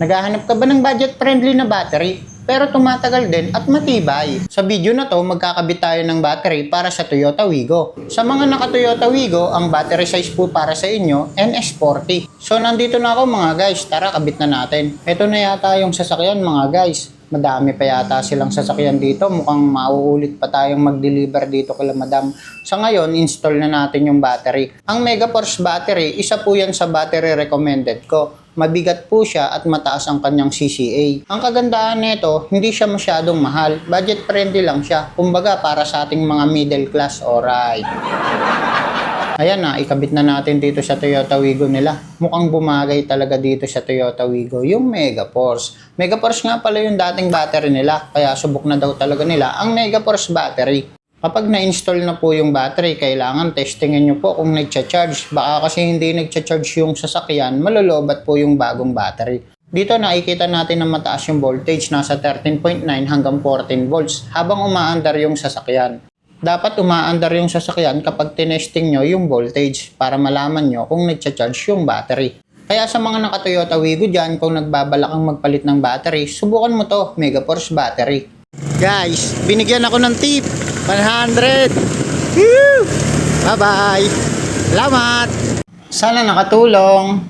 Naghahanap ka ba ng budget-friendly na battery? Pero tumatagal din at matibay. Sa video na to, magkakabit tayo ng battery para sa Toyota Wigo. Sa mga naka-Toyota Wigo, ang battery size po para sa inyo, NS40. So nandito na ako mga guys, tara kabit na natin. Ito na yata yung sasakyan mga guys. Madami pa yata silang sasakyan dito. Mukhang mauulit pa tayong mag-deliver dito kila madam. Sa ngayon, install na natin yung battery. Ang Megaforce battery, isa po yan sa battery recommended ko. Mabigat po siya at mataas ang kanyang CCA. Ang kagandahan nito, hindi siya masyadong mahal. Budget friendly lang siya. Kumbaga para sa ating mga middle class, alright. Ayan na, ikabit na natin dito sa Toyota Wigo nila. Mukhang bumagay talaga dito sa Toyota Wigo yung Megaforce. Megaforce nga pala yung dating battery nila, kaya subok na daw talaga nila ang Megaforce battery. Kapag na-install na po yung battery, kailangan testingin nyo po kung nagcha-charge. Baka kasi hindi nagcha-charge yung sasakyan, malolobat po yung bagong battery. Dito nakikita natin na mataas yung voltage, nasa 13.9 hanggang 14 volts, habang umaandar yung sasakyan. Dapat umaandar yung sasakyan kapag tinesting nyo yung voltage para malaman nyo kung nagcha-charge yung battery. Kaya sa mga naka-Toyota Wigo dyan, kung nagbabalak ang magpalit ng battery, subukan mo to, Megaforce battery. Guys, binigyan ako ng tip. 100. Woo! Bye-bye. Salamat. Sana nakatulong.